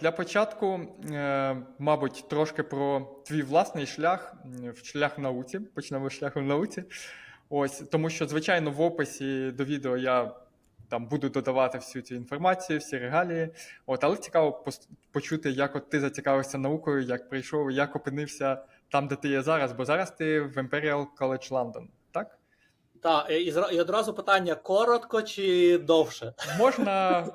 Для початку, е, мабуть, трошки про твій власний шлях, в шлях в науці. Почнемо з шляху в науці. Ось, тому що, звичайно, в описі до відео я там буду додавати всю цю інформацію, всі регалії. От, але цікаво почути, як от ти зацікавився наукою, як прийшов, як опинився там, де ти є зараз, бо зараз ти в Imperial College London, так? Так, і одразу питання: коротко чи довше? Можна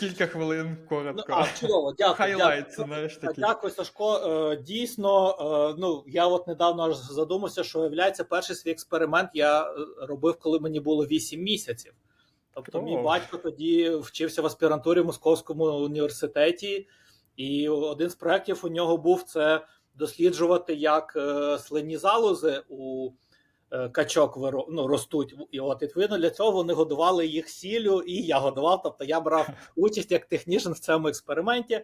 кілька хвилин Ну, коротко. а, чудово, дякую. Хайлайт, дякую. знаєш, такі. Дякую, Сашко. Е, Дійсно, е, ну я от недавно аж задумався, що виявляється, перший свій експеримент я е, робив, коли мені було 8 місяців. Тобто, О. мій батько тоді вчився в аспірантурі в Московському університеті, і один з проєктів у нього був це досліджувати, як слинні залози у качок виро- ну, ростуть. І от відповідно для цього вони годували їх сіллю, і я годував. Тобто я брав участь як технічний в цьому експерименті.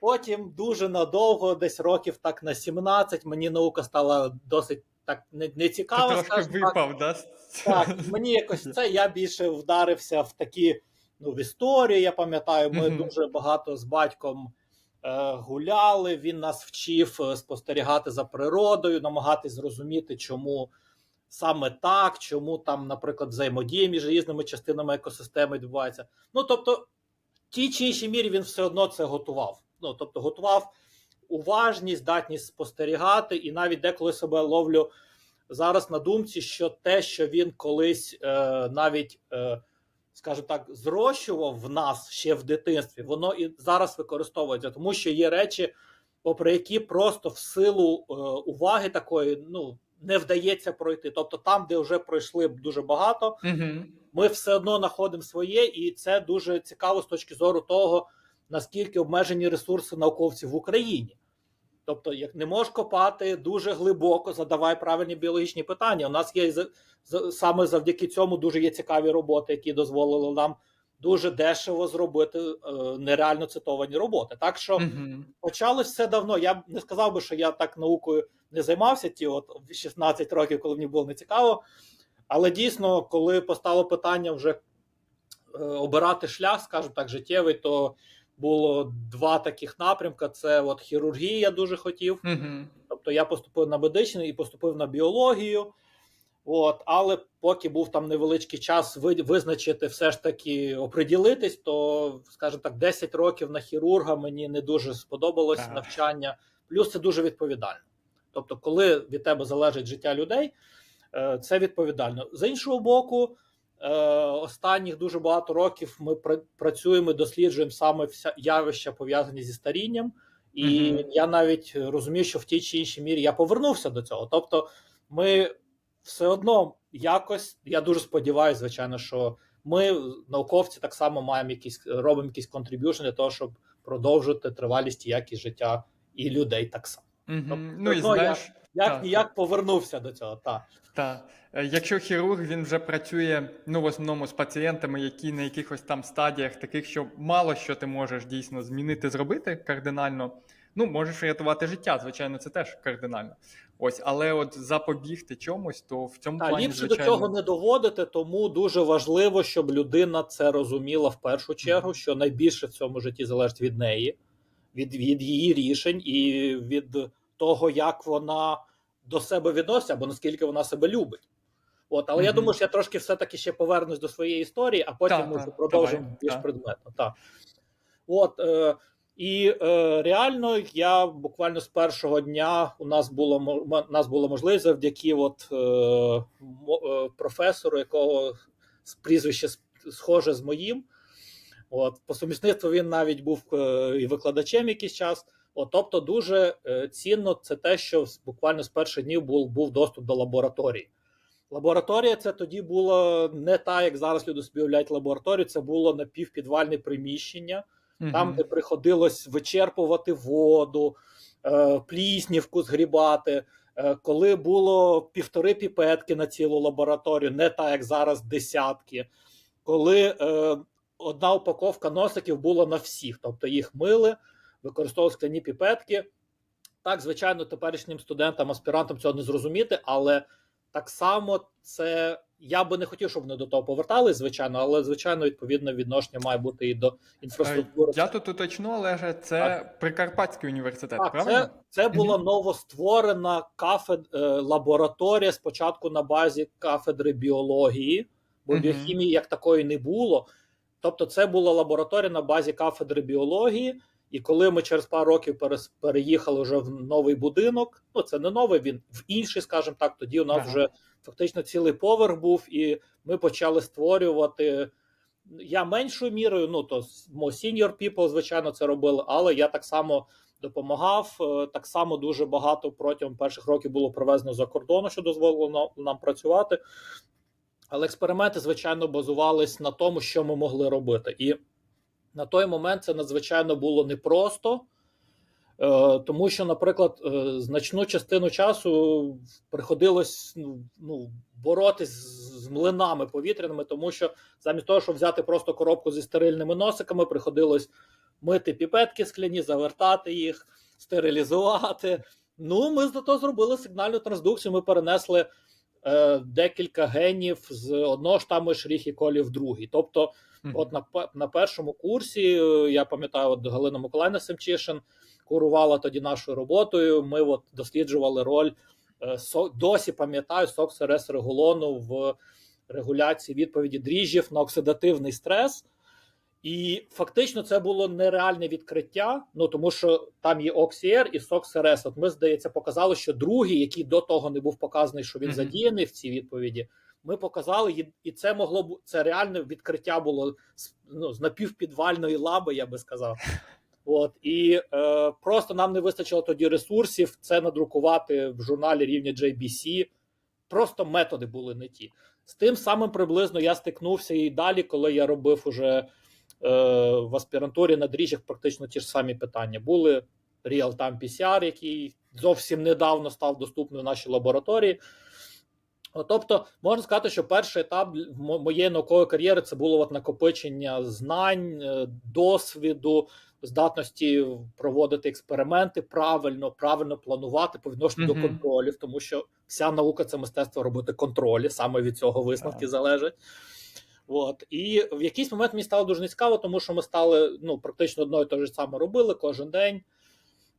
Потім дуже надовго, десь років так на 17, мені наука стала досить так не, не Ти трошки так. випав, да? Так, мені якось це я більше вдарився в такі ну, в історію. Я пам'ятаю, ми Мгм. дуже багато з батьком е, гуляли. Він нас вчив е, спостерігати за природою, намагатись зрозуміти, чому саме так, чому там, наприклад, взаємодія між різними частинами екосистеми відбувається. Ну тобто, в тій чи іншій мірі він все одно це готував. Ну тобто, готував уважність, здатність спостерігати, і навіть деколи себе ловлю зараз на думці, що те, що він колись е, навіть, е, скажімо так, зрощував в нас ще в дитинстві, воно і зараз використовується, тому що є речі, попри які просто в силу е, уваги такої ну не вдається пройти. Тобто, там, де вже пройшли дуже багато, Угу. ми все одно знаходимо своє, і це дуже цікаво з точки зору того, наскільки обмежені ресурси науковців в Україні. Тобто, як не можеш копати дуже глибоко, задавай правильні біологічні питання. У нас є саме завдяки цьому дуже є цікаві роботи, які дозволили нам дуже дешево зробити е, нереально цитовані роботи. Так що Угу. почалось все давно. Я б не сказав би, що я так наукою не займався ті, от 16 років, коли мені було нецікаво. Але дійсно, коли постало питання вже е, обирати шлях, скажімо так, життєвий, то було два таких напрямка: це от хірургія, я дуже хотів. Угу. Тобто я поступив на медичний і поступив на біологію. От, але поки був там невеличкий час визначити, все ж таки оприділитись, то, скажімо так, 10 років на хірурга мені не дуже сподобалось Так. навчання. Плюс це дуже відповідально. Тобто, коли від тебе залежить життя людей, е, це відповідально. З іншого боку, е, останніх дуже багато років ми працюємо, і досліджуємо саме вся явища пов'язані зі старінням. І Мгм. я навіть розумію, що в тій чи іншій мірі я повернувся до цього. Тобто, ми все одно якось, я дуже сподіваюся, звичайно, що ми, науковці, так само маємо якісь робимо якісь контриб'юшн для того, щоб продовжити тривалість і якість життя і людей так само. Угу. Тобто, Ну і ну, я- знаєш, Як ніяк повернувся до цього. Так. та, е, якщо хірург він вже працює ну, в основному з пацієнтами, які на якихось там стадіях, таких, що мало що ти можеш дійсно змінити, зробити кардинально. Ну, можеш рятувати життя, звичайно, це теж кардинально. Ось, але от запобігти чомусь, то в цьому Та, плані, ліпше звичайно, до цього не доводити, тому дуже важливо, щоб людина це розуміла в першу чергу, Мгм. що найбільше в цьому житті залежить від неї, від, від її рішень і від того, як вона до себе відноситься, або наскільки вона себе любить. От, але я думаю, що я трошки все-таки ще повернусь до своєї історії, а потім Та, ми та, продовжимо більш предметно. Так. От, е, і е, реально я буквально з першого дня у нас було у нас була можливість завдяки от, е, е, професору, якого прізвище схоже з моїм. От, по сумісництву він навіть був е, і викладачем якийсь час. От, тобто, дуже е, цінно це те, що буквально з перших днів був, був доступ до лабораторії. Лабораторія це тоді було не так, як зараз люди собі уявляють лабораторію. Це було напівпідвальне приміщення, Там, де приходилось вичерпувати воду, е, пліснівку згрібати. Е, коли було півтори піпетки на цілу лабораторію, не так, як зараз десятки. Коли е, одна упаковка носиків була на всіх, тобто їх мили, використовували скляні піпетки. Так, звичайно, теперішнім студентам, аспірантам цього не зрозуміти, але так само це я би не хотів, щоб вони до того повертались, звичайно, але звичайно, відповідне відношення має бути і до інфраструктури. Я тут уточну, Олеже, це Прикарпатський університет, Так, правильно? це, це була новостворена кафед, е, лабораторія спочатку на базі кафедри біології, бо біохімії як такої не було. Тобто, це була лабораторія на базі кафедри біології. І коли ми через пару років переїхали вже в новий будинок, ну це не новий, він в інший, скажімо так, тоді у нас Ага. вже фактично цілий поверх був, і ми почали створювати. Я меншою мірою, ну то senior people, звичайно, це робили, але я так само допомагав. Е, Так само дуже багато протягом перших років було привезено за кордону, що дозволило нам працювати. Але експерименти, звичайно, базувались на тому, що ми могли робити. І на той момент це надзвичайно було непросто, е, тому що, наприклад, е, значну частину часу приходилось ну, ну, боротись з млинами повітряними, тому що замість того, щоб взяти просто коробку зі стерильними носиками, приходилось мити піпетки скляні, завертати їх, стерилізувати. Ну, ми зато зробили сигнальну трансдукцію. Ми перенесли е, декілька генів з одного штаму Escherichia колі в другий. Тобто, Мгм. От на, на першому курсі, е, я пам'ятаю, от Галина Миколаївна Семчишин курувала тоді нашою роботою. Ми от досліджували роль е, со, досі пам'ятаю соксерес регулону в регуляції відповіді дріжджів на оксидативний стрес. І фактично це було нереальне відкриття. Ну тому що там є OxyR і SOXRS. От ми, здається, показали, що другий, який до того не був показаний, що він Мгм. задіяний в цій відповіді, ми показали, і- це могло бу- це реальне відкриття було ну, з напівпідвальної лаби, я би сказав. От і е, просто нам не вистачило тоді ресурсів це надрукувати в журналі рівня JBC. Просто методи були не ті. З тим самим приблизно я стикнувся і далі, коли я робив уже в аспірантурі на дріжджах практично ті ж самі питання. Були Real-Time PCR, який зовсім недавно став доступним в нашій лабораторії. Тобто, можна сказати, що перший етап моєї наукової кар'єри це було от накопичення знань, е, досвіду, здатності проводити експерименти правильно, правильно планувати по відношенню Мгм. до контролів, тому що вся наука це мистецтво робити контролі, саме від цього висновки Так. залежать. От і в якийсь момент мені стало дуже нецікаво, тому що ми стали ну практично одно і те ж саме робили кожен день.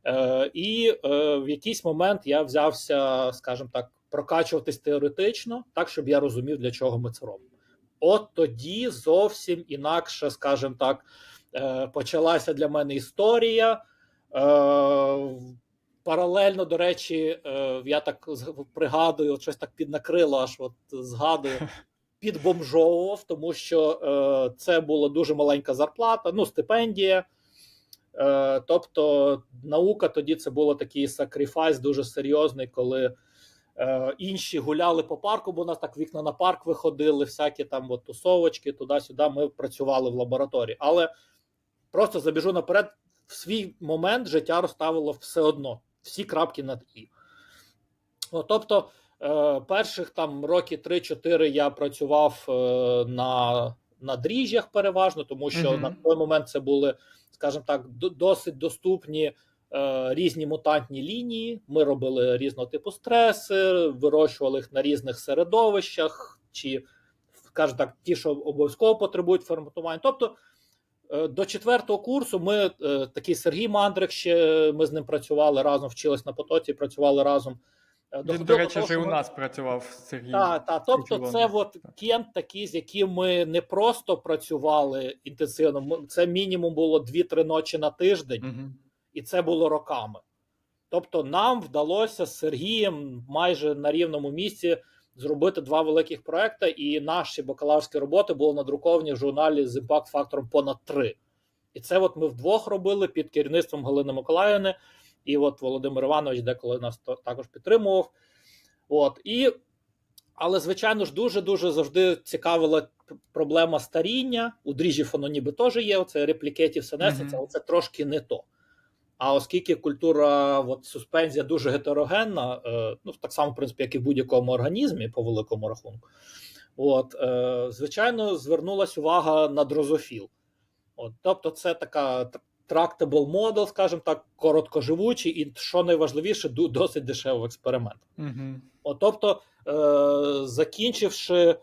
Е, і е, в якийсь момент я взявся, скажімо так, прокачуватись теоретично, так щоб я розумів, для чого ми це робимо. От тоді зовсім інакше, скажімо так, е, почалася для мене історія. Е, Паралельно, до речі, е, я так пригадую, щось так піднакрило, аж от згадую, підбомжовував, тому що е, це була дуже маленька зарплата, ну, стипендія. Е, тобто, наука тоді це було такий сакрифайс дуже серйозний, коли е, інші гуляли по парку, бо у нас так вікна на парк виходили, всякі там от, тусовочки, туди-сюди. Ми працювали в лабораторії. Але просто забіжу наперед, в свій момент життя розставило все одно, всі крапки над і. Ну, тобто, перших там роки 3-4 я працював е, на, на дріжджах переважно, тому що Мгм. на той момент це були, скажімо так, досить доступні е, різні мутантні лінії. Ми робили різного типу стреси, вирощували їх на різних середовищах, чи, скажімо так, ті, що обов'язково потребують ферментування. Тобто, е, до четвертого курсу ми е, такий Сергій Мандрик ще ми з ним працювали разом, вчились на потоці, працювали разом. Е, Він, до речі, того, же що у нас працював Сергій. так, так. Тобто, це от кент такий, з яким ми не просто працювали інтенсивно. Це мінімум було 2-3 ночі на тиждень, Мгм. і це було роками. Тобто, нам вдалося з Сергієм майже на рівному місці зробити два великих проекти, і наші бакалаврські роботи були надруковані в журналі з імпакт-фактором понад три. І це от ми вдвох робили під керівництвом Галини Миколаївни, і от Володимир Іванович деколи нас також підтримував. От і, але звичайно ж, дуже дуже завжди цікавила проблема старіння. У дріжджів воно ніби теж є. Оце реплікетів Мгм. але це трошки не то. А оскільки культура от, суспензія дуже гетерогенна, е, ну так само, в принципі, як і в будь-якому організмі, по великому рахунку, от, е, звичайно, звернулася увага на дрозофіл. От, тобто, це така tractable model, скажімо так, короткоживучий, і що найважливіше, досить дешевий експеримент. Мгм. От, тобто, е, закінчивши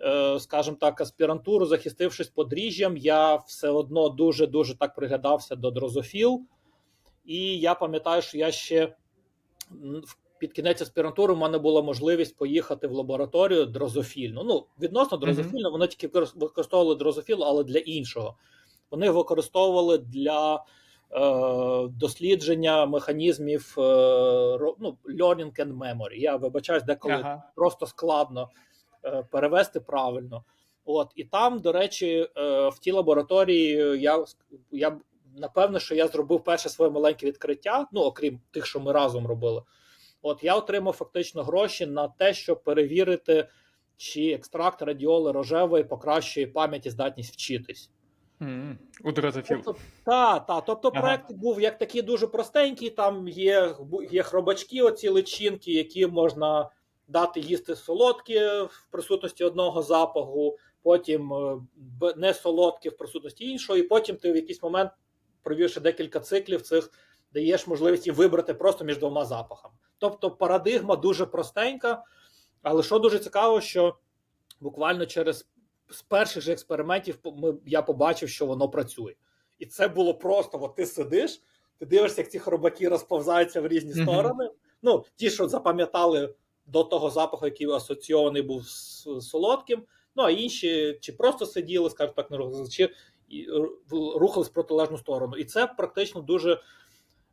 е, скажімо так, аспірантуру, захистившись подріжжям, я все одно дуже дуже так пригадався до дрозофіл. І я пам'ятаю, що я ще під кінець аспірантури в мене була можливість поїхати в лабораторію дрозофільну. Ну, відносно дрозофільну, вони тільки використовували дрозофіл, але для іншого. Вони використовували для е, дослідження механізмів е, ну, learning and memory. Я вибачаюсь, деколи Ага. просто складно е, перевести правильно. От і там, до речі, е, в тій лабораторії я, я напевно, що я зробив перше своє маленьке відкриття, ну окрім тих, що ми разом робили. От я отримав фактично гроші на те, щоб перевірити, чи екстракт радіоли рожевої покращує пам'ять і здатність вчитись. М, У. Тобто, та, та, тобто Ага. проект був як такий дуже простенький. Там є, є хробачки, оці личинки, які можна дати їсти солодкі в присутності одного запаху, потім е, не солодкі в присутності іншого, і потім ти в якийсь момент, провівши декілька циклів цих, даєш можливість їм вибрати просто між двома запахами. Тобто парадигма дуже простенька, але що дуже цікаво, що буквально через з перших же експериментів ми, я побачив, що воно працює. І це було просто: от ти сидиш, ти дивишся, як ці хробаки розповзаються в різні сторони. Ну, ті, що запам'ятали до того запаху, який асоційований був з солодким. Ну, а інші чи просто сиділи, скажімо так, не рухались, чи рухались в протилежну сторону. І це практично дуже,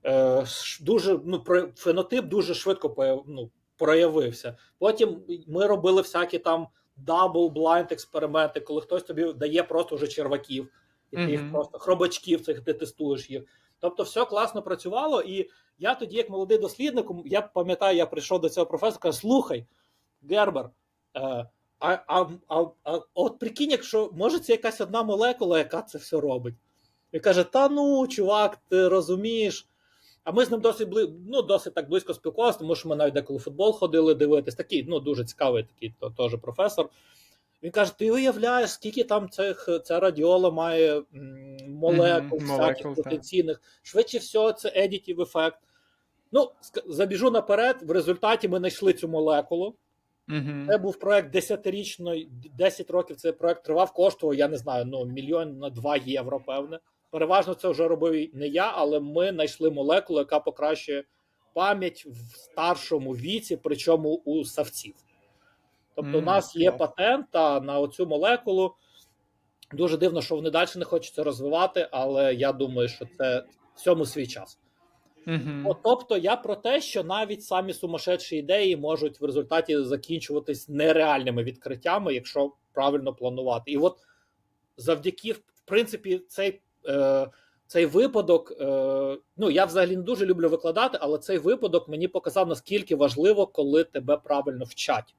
е, дуже ну, фенотип дуже швидко ну, проявився. Потім ми робили всякі там дабл-блайнд експерименти, коли хтось тобі дає просто вже черваків, і ти їх просто хробачків цих ти тестуєш їх. Тобто, все класно працювало, і я тоді, як молодий дослідник, я пам'ятаю, я прийшов до цього професора, кажу, слухай, Гербер, е, а, а, а, а от прикинь, якщо може це якась одна молекула, яка це все робить. Він каже: Та ну, чувак, ти розумієш. А ми з ним досить бли... ну, досить так близько спілкувалися, тому що ми навіть деколи футбол ходили дивитись. Такий, ну, дуже цікавий такий то, теж професор. Він каже: ти уявляєш, скільки там цих ця радіола має молекул, Мгм, всяких молекул, так. потенційних. Швидше всього, це едітів ефект. Ну, забіжу наперед. В результаті ми знайшли цю молекулу. Мгм. Це був проект десятирічний, 10 років цей проект тривав, коштував, я не знаю, ну мільйон на 2 євро, певне. Переважно це вже робив не я, але ми знайшли молекулу, яка покращує пам'ять в старшому віці, причому у савців. Тобто, у нас є патент на оцю молекулу. Дуже дивно, що вони далі не хочуть це розвивати, але я думаю, що це всьому свій час. Мгм. От, тобто я про те, що навіть самі сумасшедші ідеї можуть в результаті закінчуватись нереальними відкриттями, якщо правильно планувати. І от завдяки, в принципі, цей, е, цей випадок, е, ну я взагалі не дуже люблю викладати, але цей випадок мені показав, наскільки важливо, коли тебе правильно вчать.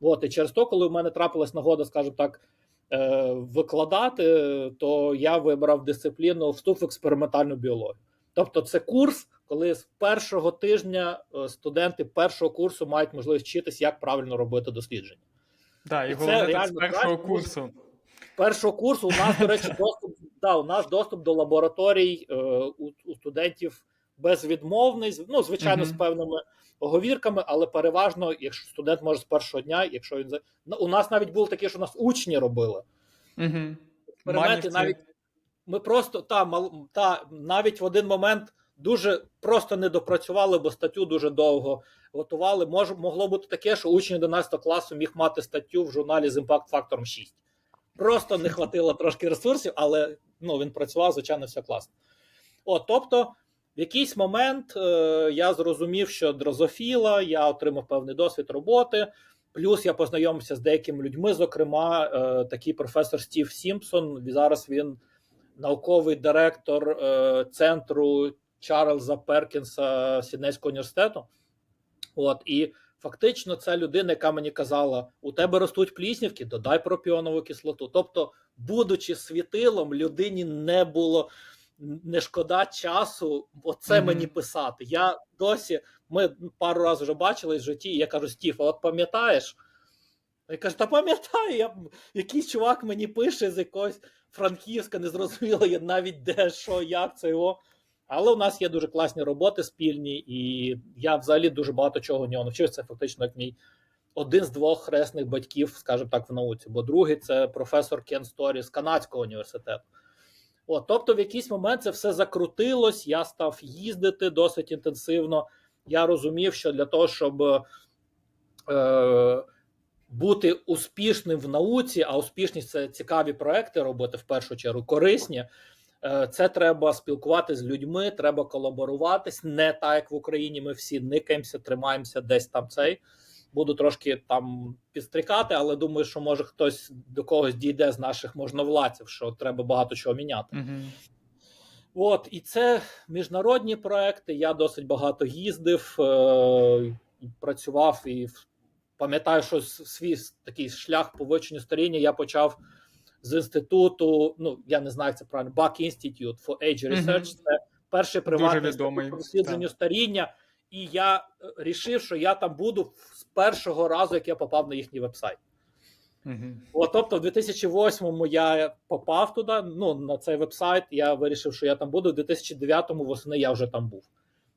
От, і через то, коли в мене трапилась нагода, скажімо так, е, викладати, то я вибрав дисципліну вступ в експериментальну біологію. Тобто, це курс, коли з першого тижня студенти першого курсу мають можливість вчитись, як правильно робити дослідження. Да, і і це так з першого курсу. Першого курсу у нас, до речі, доступ да, у нас доступ до лабораторій е, у, у студентів безвідмовний, ну звичайно, з певними оговірками, але переважно, якщо студент може з першого дня, якщо він у нас навіть було таке, що у нас учні робили Угу. експерименти. Навіть ми просто та мал та навіть в один момент дуже просто не допрацювали, бо статтю дуже довго готували. Мож, могло бути таке, що учень 11 класу міг мати статтю в журналі з імпакт фактором 6. Просто не хватило трошки ресурсів, але ну, він працював, звичайно, все класно. От, тобто, в якийсь момент е, я зрозумів, що дрозофіла, я отримав певний досвід роботи. Плюс я познайомився з деякими людьми, зокрема, е, такий професор Стів Сімпсон. Зараз він науковий директор е, центру Чарльза Перкінса Сіднейського університету. От і фактично це людина, яка мені казала: у тебе ростуть пліснівки, додай пропіонову кислоту. Тобто, будучи світилом, людині не було не шкода часу оце Мгм. мені писати. Я досі, ми пару разів вже бачились в житті, і я кажу, Стів, а от пам'ятаєш? Я кажу, та пам'ятаю, я, якийсь чувак мені пише з якогось Франківська, не зрозуміло я навіть де, що, як це його. Але у нас є дуже класні роботи спільні, і я взагалі дуже багато чого в нього навчився. Це фактично як мій один з двох хресних батьків, скажімо так, в науці, бо другий це професор Кен Сторі з Канадського університету. От, тобто, в якийсь момент це все закрутилось, я став їздити досить інтенсивно. Я розумів, що для того, щоб е, бути успішним в науці, а успішність це цікаві проекти робити в першу чергу, корисні. Е, Це треба спілкуватися з людьми, треба колаборуватись. Не так, як в Україні. Ми всі никаємося, тримаємося десь там цей. Буду трошки там підстрікати, але думаю, що може хтось до когось дійде з наших можновладців, що треба багато чого міняти. Угу. От, і це міжнародні проекти. Я досить багато їздив, е, працював і пам'ятаю, що свій такий шлях по вивченню старіння я почав з інституту. Ну я не знаю, як це правильно. Buck Institute for Age Research. Мгм. Це перший приватний відомий, дослідженню старіння. І я е, рішив, що я там буду з першого разу, як я попав на їхній вебсайт. Угу. От, тобто, в 2008-му я попав туди, ну, на цей вебсайт. Я вирішив, що я там буду. В 2009-му восени я вже там був.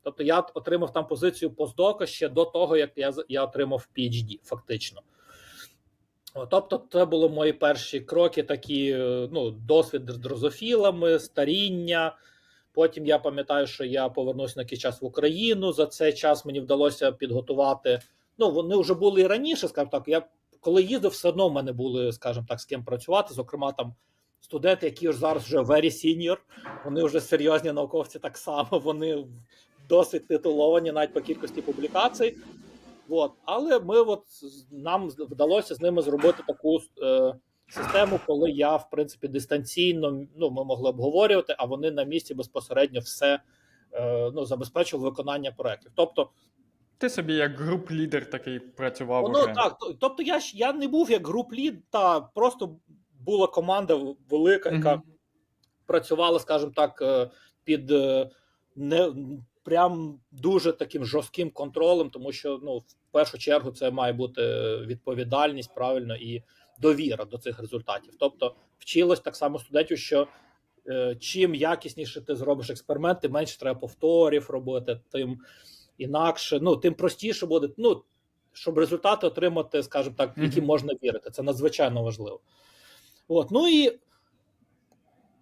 Тобто я отримав там позицію постдока ще до того, як я, я отримав PhD, фактично. Тобто, це були мої перші кроки, такі е, ну, досвід з дрозофілами, старіння. Потім я пам'ятаю, що я повернувся на якийсь час в Україну. За цей час мені вдалося підготувати. Ну, вони вже були і раніше, скажімо так. Я коли їздив, все одно в мене були, скажімо так, з ким працювати. Зокрема, там студенти, які ж зараз вже very senior, вони вже серйозні науковці так само, вони досить титуловані навіть по кількості публікацій. От. Але ми от, нам вдалося з ними зробити таку е, систему, коли я, в принципі, дистанційно ну, ми могли обговорювати, а вони на місці безпосередньо все е, ну, забезпечували виконання проєктів. Тобто, Ти собі як груп-лідер такий працював. Воно уже. так. Тобто, я я не був як груп-лід, та просто була команда велика, яка Мгм. працювала, скажімо так, е, під е, не прям дуже таким жорстким контролем, тому що ну, в першу чергу це має бути відповідальність, правильно і довіра до цих результатів. Тобто, вчилось так само студентів, що е, чим якісніше ти зробиш експеримент, тим менше треба повторів робити, тим інакше, ну тим простіше буде. Ну щоб результати отримати, скажімо так, в які можна вірити. Це надзвичайно важливо. От, ну і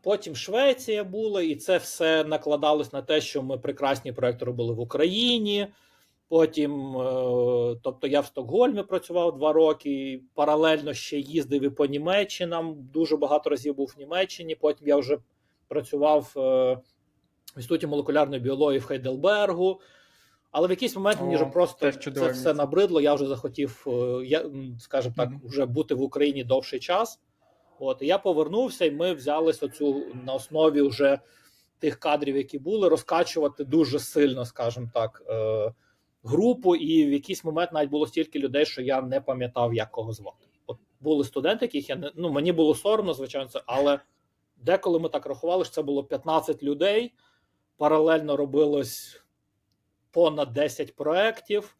потім Швеція була, і це все накладалось на те, що ми прекрасні проекти робили в Україні. Потім, е, тобто, я в Стокгольмі працював два роки, паралельно ще їздив і по Німеччинам. Дуже багато разів був в Німеччині. Потім я вже працював е, в інституті молекулярної біології в Хайдельбергу. Але в якийсь момент мені О, вже просто це все набридло. Я вже захотів, е, я, скажімо так, Мгм. вже бути в Україні довший час. От я повернувся, і ми взялися оцю на основі вже тих кадрів, які були, розкачувати дуже сильно, скажімо так, е, групу. І в якийсь момент навіть було стільки людей, що я не пам'ятав, як кого звати. От були студенти, яких я не ну мені було соромно, звичайно, це, але деколи ми так рахували, що це було 15 людей. Паралельно робилось понад 10 проєктів.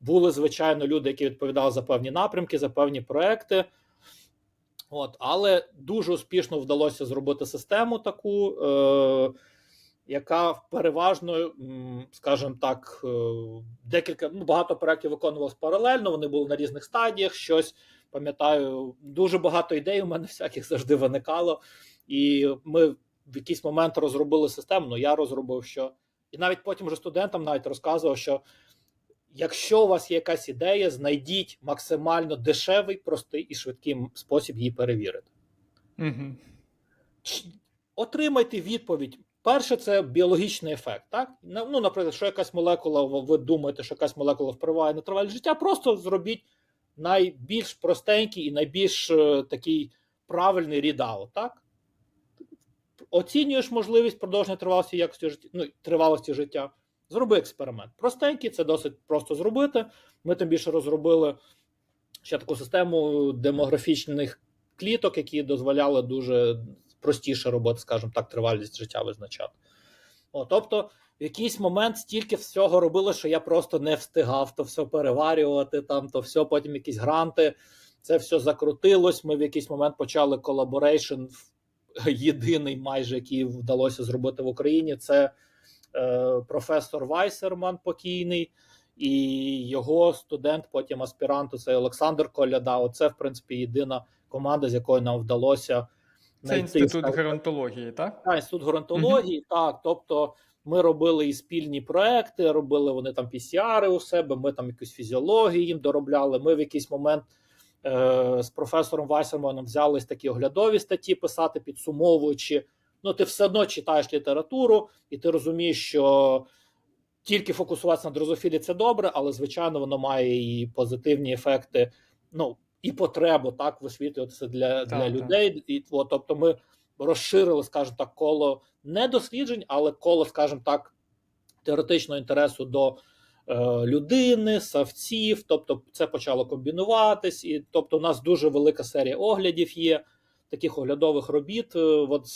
Були, звичайно, люди, які відповідали за певні напрямки, за певні проекти. От, але дуже успішно вдалося зробити систему таку, е, яка переважно, скажімо так, е, декілька ну, багато проєктів виконувалось паралельно. Вони були на різних стадіях. Щось пам'ятаю, дуже багато ідей у мене всяких завжди виникало. І ми в якийсь момент розробили систему. Ну я розробив, що і навіть потім вже студентам навіть розказував, що якщо у вас є якась ідея, знайдіть максимально дешевий, простий і швидкий спосіб її перевірити. Угу. Отримайте відповідь. Перше, це біологічний ефект. Так? Ну, наприклад, що якась молекула, ви- думаєте, що якась молекула впливає на тривалість життя, просто зробіть найбільш простенький і найбільш е, такий правильний рідаут. Так? Оцінюєш можливість продовження тривалості якості життя, ну, тривалості життя. Зроби експеримент. Простенький, це досить просто зробити. Ми тим більше розробили ще таку систему демографічних кліток, які дозволяли дуже простіше робити, скажімо так, тривалість життя визначати. О, тобто, в якийсь момент стільки всього робили, що я просто не встигав то все переварювати, там, то все, потім якісь гранти. Це все закрутилось. Ми в якийсь момент почали колаборейшн єдиний, майже який вдалося зробити в Україні. Це професор Вайсерман покійний і його студент, потім аспірант, це Олександр Коляда. Оце, в принципі, єдина команда, з якою нам вдалося Це інститут скажімо, геронтології, так? та, інститут геронтології, так. Тобто ми робили і спільні проекти, робили вони там PCR у себе, ми там якусь фізіологію їм доробляли. Ми в якийсь момент е, з професором Вайсерманом взялись такі оглядові статті писати, підсумовуючи. Ну, ти все одно читаєш літературу, і ти розумієш, що тільки фокусуватися на дрозофілі це добре, але звичайно воно має і позитивні ефекти. Ну і потребу так висвітлюватися для, Так, для так. людей. І от, тобто, ми розширили, скажімо так, коло не досліджень, але коло, скажімо так, теоретичного інтересу до е, людини, савців. Тобто, це почало комбінуватись, і тобто, у нас дуже велика серія оглядів є таких оглядових робіт. е, От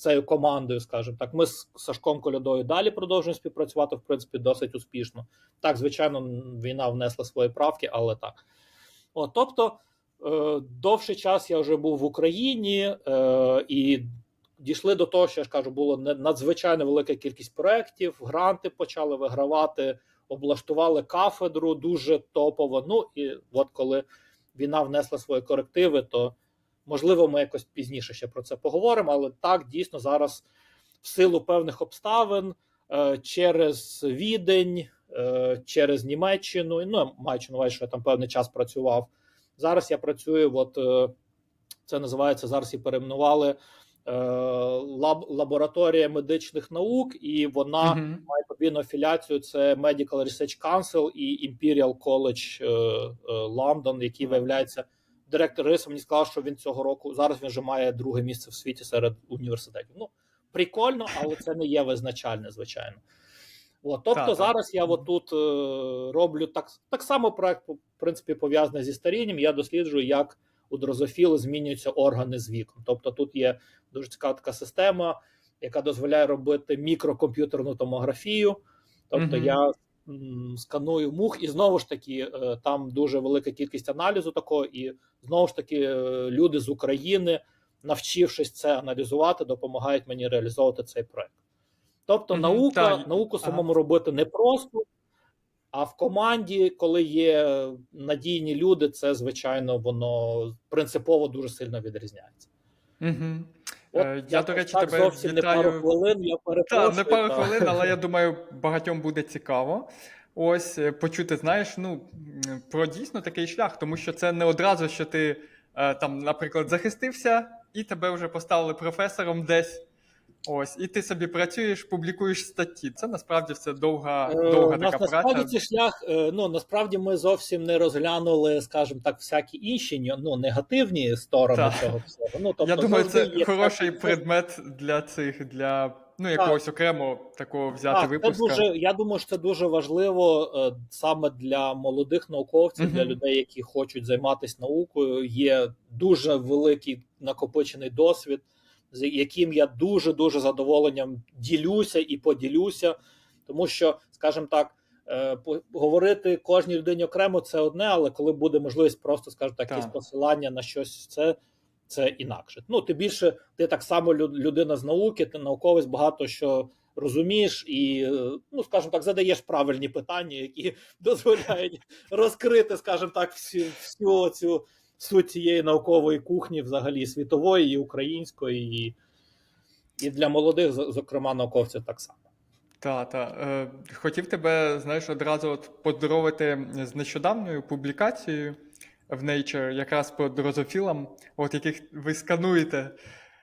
цією командою, скажімо так, ми з Сашком Колядою далі продовжуємо співпрацювати, в принципі, досить успішно. Так, звичайно, війна внесла свої правки, але так. От, тобто, е, довший час я вже був в Україні е, і дійшли до того, що я ж кажу, було надзвичайно велика кількість проєктів, гранти почали вигравати, облаштували кафедру дуже топово. Ну і от коли війна внесла свої корективи, то можливо ми якось пізніше ще про це поговоримо. Але так дійсно зараз в силу певних обставин е, через Відень, е, через Німеччину, ну маючи на увазі, що я там певний час працював. Зараз я працюю, от е, це називається зараз і перейменували лаб, лабораторія медичних наук, і вона Мгм. має подвійну афіляцію. Це Medical Research Council і Imperial College London, який виявляється. Директор РИСу мені сказав, що він цього року зараз він вже має друге місце в світі серед університетів. Ну прикольно, але це не є визначальне, звичайно. От, тобто Так, так. зараз я отут е, роблю так, так само проект, в принципі, пов'язаний зі старінням. Я досліджую, як у дрозофіли змінюються органи з віком. Тобто тут є дуже цікава така система, яка дозволяє робити мікрокомп'ютерну томографію. Тобто Мгм. я сканую мух, і знову ж таки, е, там дуже велика кількість аналізу такого, і знову ж таки, е, люди з України, навчившись це аналізувати, допомагають мені реалізовувати цей проект. Тобто, Мгм, наука, науку Ага. самому робити непросто, а в команді, коли є надійні люди, це звичайно воно принципово дуже сильно відрізняється. Мгм. От, я, Я, до речі, так тебе зовсім не пару хвилин. Я перепрошую. Та, не пару та. хвилин, але я думаю, багатьом буде цікаво. Ось е, почути, знаєш, ну про дійсно такий шлях, тому що це не одразу, що ти е, там, наприклад, захистився, і тебе вже поставили професором десь. Ось, і ти собі працюєш, публікуєш статті. Це насправді все довга, Е, довга нас така насправді праця. цей шлях. е, Ну насправді ми зовсім не розглянули, скажімо так, всякі інші ну, негативні сторони Так. цього всього. Ну тобто Я думаю, це є хороший всякі- предмет для цих, для ну, якогось окремо такого взяти Так, це дуже. Я думаю, що це дуже важливо е, саме для молодих науковців, для людей, які хочуть займатися наукою. Є дуже великий накопичений досвід, з яким я дуже дуже задоволенням ділюся і поділюся, тому що, скажімо так. е, Говорити кожній людині окремо це одне, але коли буде можливість просто, скажімо так, Так. якісь посилання на щось, це, це інакше. Ну, ти більше, ти так само лю- людина з науки, ти науковець багато що розумієш і, е, ну, скажімо так, задаєш правильні питання, які дозволяють розкрити, скажімо так, всю, всю цю суть цієї наукової кухні, взагалі світової і української, і, і для молодих, зокрема, науковців так само. Та, та. Е, хотів тебе, знаєш, одразу от поздоровити з нещодавньою публікацією в Nature, якраз по дрозофілам, от яких ви скануєте.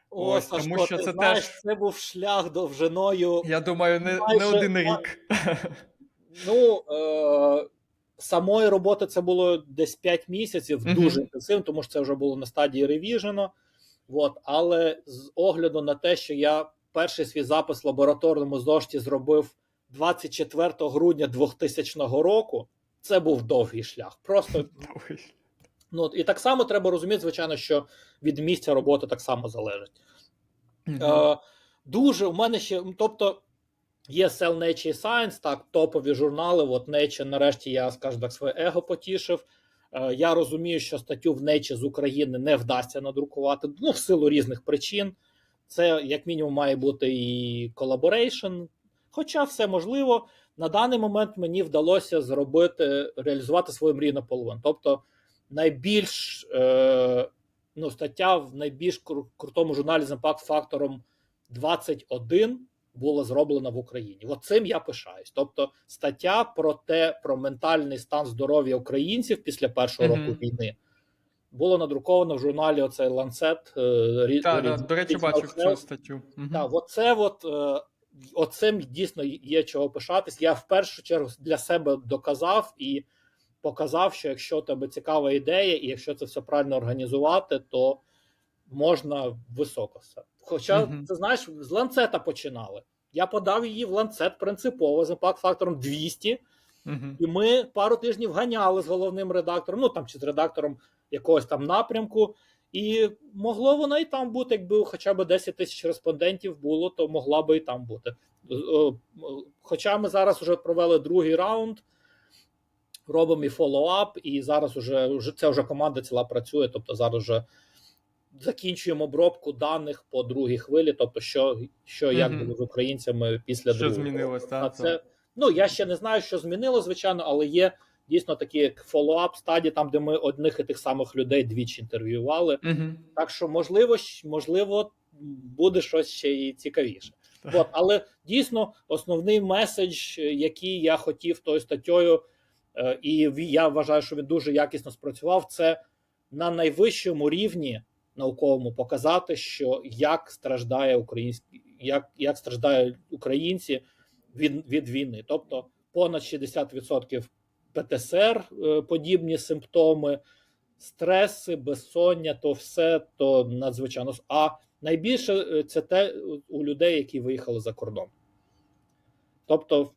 О, Ось, Сашко, тому що ти це знаєш, теж- це був шлях довжиною. Я думаю, не, не один рік. Ну, е, самої роботи це було десь 5 місяців, Мгм. дуже інтенсивно, тому що це вже було на стадії ревіжено. От, але з огляду на те, що я перший свій запис в лабораторному зошиті зробив 24 грудня 2000 року, це був довгий шлях. Просто ну і так само треба розуміти, звичайно, що від місця роботи так само залежить. Мгм. Е, дуже у мене ще, тобто. Є Cell Nature Science, так, топові журнали. От Nature, нарешті, я, скажу так, своє его потішив. Е, я розумію, що статтю в Nature з України не вдасться надрукувати, ну, в силу різних причин. Це, як мінімум, має бути і collaboration. Хоча все можливо, на даний момент мені вдалося зробити, реалізувати свою мрію наполовину. Тобто, найбільш е, ну, стаття в найбільш крутому журналі з імпакт-фактором 21 була зроблена в Україні. От цим я пишаюсь. Тобто, стаття про те, про ментальний стан здоров'я українців після першого Мгм. року війни. Було надруковано в журналі оцей е, Re- Так, Re- до речі, бачив цю статтю. Мгм. Так, оце от, е, оцим дійсно є чого пишатись. Я в першу чергу для себе доказав і показав, що якщо у тебе цікава ідея, і якщо це все правильно організувати, то можна високо все. Хоча, Мгм. ти знаєш, з ланцета починали. Я подав її в ланцет принципово з імпакт-фактором 200, Мгм. і ми пару тижнів ганяли з головним редактором, ну там чи з редактором якогось там напрямку. І могло воно і там бути, якби хоча б 10 тисяч респондентів було, то могла би і там бути. Е, Хоча ми зараз вже провели другий раунд, робимо і фоллоуап, і зараз уже, це вже команда ціла працює. Тобто зараз вже закінчуємо обробку даних по другій хвилі. Тобто, що, що як Мгм. було з українцями після Що другого. змінилось, так? це ну я ще не знаю, що змінило, звичайно, але є дійсно такі як фоллоуап стадії, там де ми одних і тих самих людей двічі інтерв'ювали. Мгм. Так що, можливо, можливо, буде щось ще і цікавіше. От, але дійсно основний меседж, який я хотів тою статтєю, е, і я вважаю, що він дуже якісно спрацював, це на найвищому рівні науковому показати, що як страждає український, як, як страждають українці від, від війни. Тобто понад 60% ПТСР е, подібні симптоми, стреси, безсоння, то все то надзвичайно. А найбільше е, це те у людей, які виїхали за кордон. Тобто,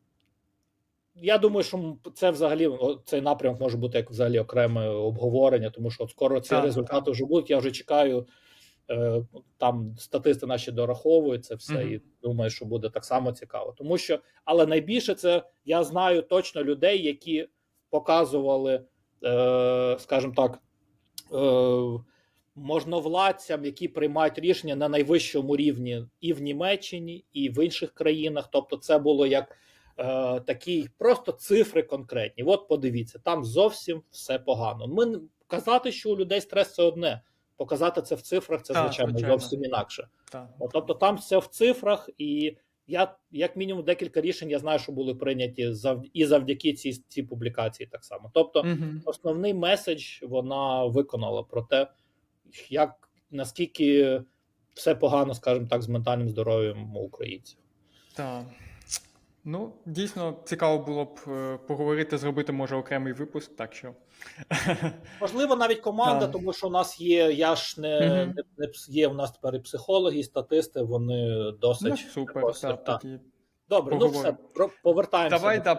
я думаю, що це взагалі цей напрямок може бути як взагалі окреме обговорення, тому що от скоро ці Так, результати так. вже будуть. Я вже чекаю. е, Там статисти наші дораховують це все, Мгм. і думаю, що буде так само цікаво. Тому що, але найбільше це я знаю точно людей, які показували, е, скажімо так, е, можновладцям, які приймають рішення на найвищому рівні і в Німеччині, і в інших країнах. Тобто, це було як е, такі просто цифри конкретні. От подивіться, там зовсім все погано. Ми казати, що у людей стрес це одне. Показати це в цифрах, це Так, звичайно, звичайно. зовсім інакше. Так. От, тобто там все в цифрах, і я як мінімум декілька рішень я знаю, що були прийняті зав... і завдяки цій, цій публікації так само. Тобто, Мгм. основний меседж вона виконала про те, як наскільки все погано, скажімо так, з ментальним здоров'ям українців. Так. Ну, дійсно, цікаво було б е, поговорити, зробити, може, окремий випуск, так що. Можливо, навіть команда, Так. тому що у нас є. Я ж не, угу. не, не є. У нас тепер і психологи, і статисти. Вони досить Ну, супер, досить, так, так. Добре, добре. Ну все повертаємося. Давай, да,